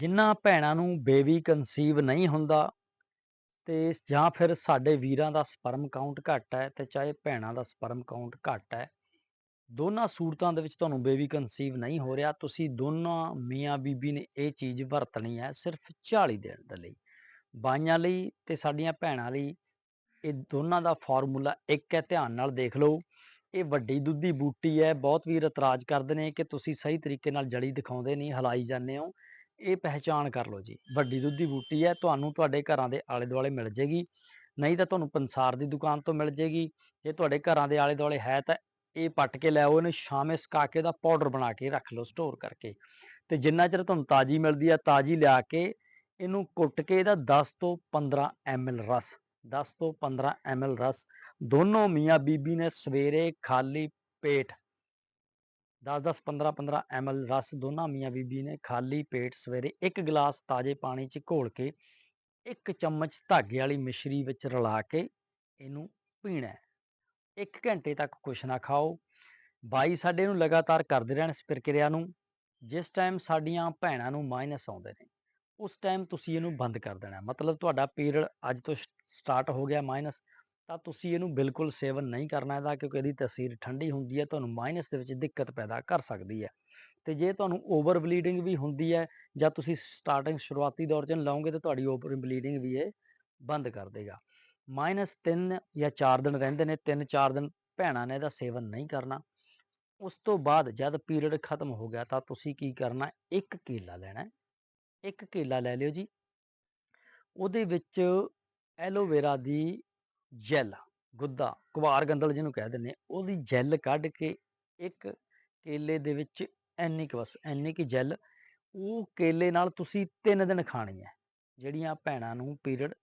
ਜਿਨ੍ਹਾਂ ਭੈਣਾਂ ਨੂੰ ਬੇਬੀ ਕਨਸੀਵ ਨਹੀਂ ਹੁੰਦਾ ਤੇ ਜਾਂ ਫਿਰ ਸਾਡੇ ਵੀਰਾਂ ਦਾ ਸਪਰਮ ਕਾਊਂਟ ਘੱਟ ਹੈ ਤੇ ਚਾਹੇ ਭੈਣਾਂ ਦਾ ਸਪਰਮ ਕਾਊਂਟ ਘੱਟ ਹੈ, ਦੋਨਾਂ ਸੂਰਤਾਂ ਦੇ ਵਿੱਚ ਤੁਹਾਨੂੰ ਬੇਬੀ ਕਨਸੀਵ ਨਹੀਂ ਹੋ ਰਿਹਾ। ਤੁਸੀਂ ਦੋਨਾਂ ਮੀਆਂ ਬੀਬੀ ਨੇ ਇਹ ਚੀਜ਼ ਵਰਤਣੀ ਹੈ ਸਿਰਫ 40 ਦਿਨ ਦੇ ਲਈ। ਬਾਈਆਂ ਲਈ ਤੇ ਸਾਡੀਆਂ ਭੈਣਾਂ ਲਈ ਇਹ ਦੋਨਾਂ ਦਾ ਫਾਰਮੂਲਾ ਇੱਕ ਹੈ, ਧਿਆਨ ਨਾਲ ਦੇਖ ਲਓ। ਇਹ ਵੱਡੀ ਦੁੱਧੀ ਬੂਟੀ ਹੈ, ਬਹੁਤ ਵੀਰ ਇਤਰਾਜ਼ ਕਰਦੇ ਨੇ ਕਿ ਤੁਸੀਂ ਸਹੀ ਤਰੀਕੇ ਨਾਲ ਜੜੀ ਦਿਖਾਉਂਦੇ ਨਹੀਂ, ਹਲਾਈ ਜਾਂਦੇ ਹੋ। ਇਹ ਪਹਿਚਾਣ ਕਰ ਲਓ ਜੀ, ਵੱਡੀ ਦੁੱਧ ਦੀ ਬੂਟੀ ਹੈ, ਤੁਹਾਨੂੰ ਤੁਹਾਡੇ ਘਰਾਂ ਦੇ ਆਲੇ ਦੁਆਲੇ ਮਿਲ ਜੇਗੀ, ਨਹੀਂ ਤਾਂ ਤੁਹਾਨੂੰ ਪੰਸਾਰ ਦੀ ਦੁਕਾਨ ਤੋਂ ਮਿਲ ਜੇਗੀ, ਜੇ ਤੁਹਾਡੇ ਘਰਾਂ ਦੇ ਆਲੇ ਦੁਆਲੇ ਹੈ ਤਾਂ ਇਹ ਪੱਟ ਕੇ ਲੈ ਆਓ, ਇਹਨੂੰ ਸ਼ਾਮੇ ਸੁਕਾ ਕੇ ਦਾ ਪਾਊਡਰ ਬਣਾ ਕੇ ਰੱਖ ਲਓ ਸਟੋਰ ਕਰਕੇ ਤੇ ਜਿੰਨਾ ਚਿਰ ਤੁਹਾਨੂੰ ਤਾਜੀ ਮਿਲਦੀ ਹੈ, ਤਾਜੀ ਲਿਆ ਕੇ ਇਹਨੂੰ ਕੁੱਟ ਕੇ ਇਹਦਾ 10 ਤੋਂ 15 ml ਰਸ 10 ਤੋਂ 15 ml ਰਸ, ਦੋਨੋਂ ਮੀਆਂ ਬੀਬੀ ਨੇ ਸਵੇਰੇ ਖਾਲੀ ਪੇਟ 10-10 15-15 ml ਰਸ ਦੋਨਾਂ ਮੀਆਂ ਬੀਬੀ ਨੇ ਖਾਲੀ ਪੇਟ ਸਵੇਰੇ ਇੱਕ ਗਲਾਸ ਤਾਜ਼ੇ ਪਾਣੀ 'ਚ ਘੋਲ ਕੇ ਇੱਕ ਚਮਚ ਧਾਗੇ ਵਾਲੀ ਮਿਸ਼ਰੀ ਵਿੱਚ ਰਲਾ ਕੇ ਇਹਨੂੰ ਪੀਣਾ ਹੈ। ਇੱਕ ਘੰਟੇ ਤੱਕ ਕੁਛ ਨਾ ਖਾਓ। ਬਾਈ ਸਾਡੇ ਨੂੰ ਲਗਾਤਾਰ ਕਰਦੇ ਰਹਿਣ ਇਸ ਪ੍ਰਕਿਰਿਆ ਨੂੰ। ਜਿਸ ਟਾਈਮ ਸਾਡੀਆਂ ਭੈਣਾਂ ਨੂੰ ਮਾਈਨਸ ਆਉਂਦੇ ਨੇ, ਉਸ ਟਾਈਮ ਤੁਸੀਂ ਇਹਨੂੰ ਬੰਦ ਕਰ ਦੇਣਾ। ਮਤਲਬ ਤੁਹਾਡਾ ਪੀਰੀਅਡ ਅੱਜ ਤੋਂ ਸਟਾਰਟ ਹੋ ਗਿਆ ਮਾਈਨਸ। ਤਾਂ ਤੁਸੀਂ ਇਹਨੂੰ ਬਿਲਕੁਲ ਸੇਵਨ ਨਹੀਂ ਕਰਨਾ ਇਹਦਾ, ਕਿਉਂਕਿ ਇਹਦੀ ਤਸੀਰ ਠੰਡੀ ਹੁੰਦੀ ਹੈ, ਤੁਹਾਨੂੰ ਮਾਈਨਸ ਦੇ ਵਿੱਚ ਦਿੱਕਤ ਪੈਦਾ ਕਰ ਸਕਦੀ ਹੈ। ਤੇ ਜੇ ਤੁਹਾਨੂੰ ਓਵਰ ਬਲੀਡਿੰਗ ਵੀ ਹੁੰਦੀ ਹੈ ਜਾਂ ਤੁਸੀਂ ਸਟਾਰਟਿੰਗ ਸ਼ੁਰੂਆਤੀ ਦੌਰ 'ਚ ਲਓਗੇ ਤਾਂ ਤੁਹਾਡੀ ਓਵਰ ਬਲੀਡਿੰਗ ਵੀ ਇਹ ਬੰਦ ਕਰ ਦੇਗਾ। ਮਾਈਨਸ 3 ਜਾਂ 4 ਦਿਨ ਰਹਿੰਦੇ ਨੇ 3-4 ਦਿਨ ਭੈਣਾਂ ਨੇ ਇਹਦਾ ਸੇਵਨ ਨਹੀਂ ਕਰਨਾ। ਉਸ ਤੋਂ ਬਾਅਦ ਜਦ ਪੀਰੀਅਡ ਖਤਮ ਹੋ ਗਿਆ ਤਾਂ ਤੁਸੀਂ ਕੀ ਕਰਨਾ, ਇੱਕ ਕੇਲਾ ਲੈਣਾ ਇੱਕ ਕੇਲਾ ਲੈ ਲਿਓ ਜੀ। ਉਹਦੇ ਵਿੱਚ ਐਲੋਵੇਰਾ ਦੀ ਜੈਲ ਗੁੱਦਾ, ਕੁਵਾਰ ਗੰਦਲ ਜਿਹਨੂੰ ਕਹਿ ਦਿੰਦੇ ਉਹਦੀ ਜੈਲ ਕੱਢ ਕੇ ਇੱਕ ਕੇਲੇ ਦੇ ਵਿੱਚ ਐਨੀ ਕੁ ਬਸ ਐਨੀ ਕੁ ਜੈਲ, ਉਹ ਕੇਲੇ ਨਾਲ ਤੁਸੀਂ 3 ਦਿਨ ਖਾਣੀ ਹੈ, ਜਿਹੜੀਆਂ ਭੈਣਾਂ ਨੂੰ ਪੀਰੀਅਡ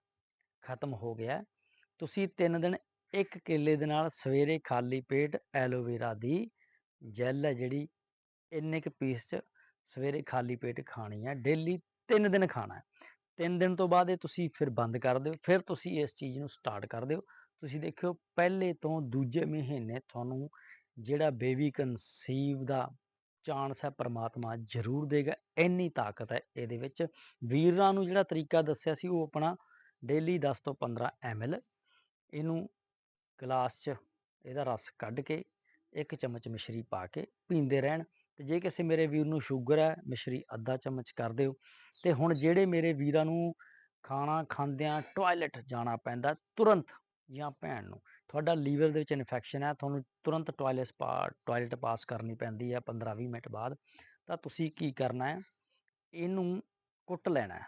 ਖਤਮ ਹੋ ਗਿਆ, ਤੁਸੀਂ 3 ਦਿਨ ਇੱਕ ਕੇਲੇ ਦੇ ਨਾਲ ਸਵੇਰੇ ਖਾਲੀ ਪੇਟ ਐਲੋਵੇਰਾ ਦੀ ਜੈਲ ਹੈ ਜਿਹੜੀ, ਇੰਨੇ ਕੁ ਪੀਸ ਚ ਸਵੇਰੇ ਖਾਲੀ ਪੇਟ ਖਾਣੀ ਹੈ ਡੇਲੀ 3 ਦਿਨ ਖਾਣਾ ਤਿੰਨ ਦਿਨ ਤੋਂ ਬਾਅਦ ਇਹ ਤੁਸੀਂ ਫਿਰ ਬੰਦ ਕਰ ਦਿਓ, ਫਿਰ ਤੁਸੀਂ ਇਸ ਚੀਜ਼ ਨੂੰ ਸਟਾਰਟ ਕਰ ਦਿਓ। ਤੁਸੀਂ ਦੇਖਿਓ, ਪਹਿਲੇ ਤੋਂ ਦੂਜੇ ਮਹੀਨੇ ਤੁਹਾਨੂੰ ਜਿਹੜਾ ਬੇਬੀ ਕਨਸੀਵ ਦਾ ਚਾਂਸ ਹੈ, ਪਰਮਾਤਮਾ ਜ਼ਰੂਰ ਦੇਗਾ, ਇੰਨੀ ਤਾਕਤ ਹੈ ਇਹਦੇ ਵਿੱਚ। ਵੀਰਾਂ ਨੂੰ ਜਿਹੜਾ ਤਰੀਕਾ ਦੱਸਿਆ ਸੀ, ਉਹ ਆਪਣਾ ਡੇਲੀ 10 ਤੋਂ 15 ml ਇਹਨੂੰ ਗਲਾਸ 'ਚ ਇਹਦਾ ਰਸ ਕੱਢ ਕੇ, ਇੱਕ ਚਮਚ ਮਿਸ਼ਰੀ ਪਾ ਕੇ ਪੀਂਦੇ ਰਹਿਣ। ਤੇ ਜੇ ਕਿਸੇ ਮੇਰੇ ਵੀਰ ਨੂੰ ਸ਼ੂਗਰ ਹੈ, ਮਿਸ਼ਰੀ ਅੱਧਾ ਚਮਚ ਕਰ ਦਿਓ। ਤੇ ਹੁਣ ਜਿਹੜੇ ਮੇਰੇ ਵੀਰਾਂ ਨੂੰ ਖਾਣਾ ਖਾਂਦਿਆਂ ਟਾਇਲਟ ਜਾਣਾ ਪੈਂਦਾ ਤੁਰੰਤ ਜਾਂ ਭੈਣ ਨੂੰ, ਤੁਹਾਡਾ ਲੀਵਰ ਦੇ ਵਿੱਚ ਇਨਫੈਕਸ਼ਨ ਹੈ, ਤੁਹਾਨੂੰ ਤੁਰੰਤ ਟਾਇਲਟ ਪਾ, ਟਾਇਲਟ ਪਾਸ ਕਰਨੀ ਪੈਂਦੀ ਹੈ 15-20 ਮਿੰਟ ਬਾਅਦ, ਤਾਂ ਤੁਸੀਂ ਕੀ ਕਰਨਾ ਹੈ, ਇਹਨੂੰ ਕੁੱਟ ਲੈਣਾ ਹੈ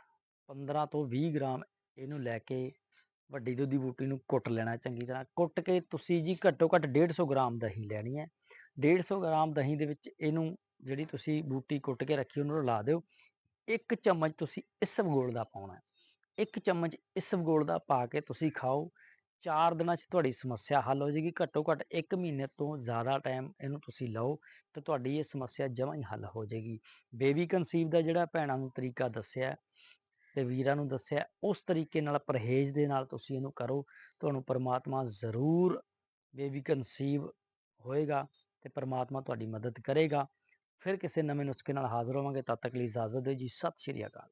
15 ਤੋਂ 20 ਗ੍ਰਾਮ ਇਹਨੂੰ ਲੈ ਕੇ ਵੱਡੀ ਦੁੱਧ ਦੀ ਬੂਟੀ ਨੂੰ ਕੁੱਟ ਲੈਣਾ ਚੰਗੀ ਤਰ੍ਹਾਂ, ਕੁੱਟ ਕੇ ਤੁਸੀਂ ਜੀ ਘੱਟੋ ਘੱਟ 150 ਗ੍ਰਾਮ ਦਹੀਂ ਲੈਣੀ ਹੈ 150 ਗ੍ਰਾਮ ਦਹੀਂ ਦੇ ਵਿੱਚ ਇਹਨੂੰ ਜਿਹੜੀ ਤੁਸੀਂ ਬੂਟੀ ਕੁੱਟ ਕੇ ਰੱਖੀ ਉਹਨੂੰ ਲਾ ਦਿਓ ਇੱਕ ਚਮਚ ਤੁਸੀਂ ਇਸਬਗੋਲ ਦਾ ਪਾਉਣਾ ਇੱਕ ਚਮਚ ਇਸਬਗੋਲ ਦਾ ਪਾ ਕੇ ਤੁਸੀਂ ਖਾਓ। 4 ਦਿਨਾਂ 'ਚ ਤੁਹਾਡੀ ਸਮੱਸਿਆ ਹੱਲ ਹੋ ਜਾਏਗੀ। ਘੱਟੋ ਘੱਟ 1 ਮਹੀਨੇ ਤੋਂ ਜ਼ਿਆਦਾ ਟਾਈਮ ਇਹਨੂੰ ਤੁਸੀਂ ਲਓ ਤੇ ਤੁਹਾਡੀ ਇਹ ਸਮੱਸਿਆ ਜਮਾਂ ਹੀ ਹੱਲ ਹੋ ਜਾਏਗੀ। ਬੇਬੀ ਕਨਸੀਵ ਦਾ ਜਿਹੜਾ ਭੈਣਾਂ ਨੂੰ ਤਰੀਕਾ ਦੱਸਿਆ ਤੇ ਵੀਰਾਂ ਨੂੰ ਦੱਸਿਆ, ਉਸ ਤਰੀਕੇ ਨਾਲ ਪਰਹੇਜ਼ ਦੇ ਨਾਲ ਤੁਸੀਂ ਇਹਨੂੰ ਕਰੋ। ਤੁਹਾਨੂੰ ਪਰਮਾਤਮਾ ਜ਼ਰੂਰ ਬੇਬੀ ਕਨਸੀਵ ਹੋਏਗਾ ਤੇ ਪਰਮਾਤਮਾ ਤੁਹਾਡੀ ਮਦਦ ਕਰੇਗਾ। ਫਿਰ ਕਿਸੇ ਨਵੇਂ ਨੁਸਖੇ ਨਾਲ ਹਾਜ਼ਰ ਹੋਵਾਂਗੇ, ਤਦ ਤੱਕ ਲਈ ਇਜਾਜ਼ਤ ਦਿਓ ਜੀ। ਸਤਿ ਸ਼੍ਰੀ ਅਕਾਲ।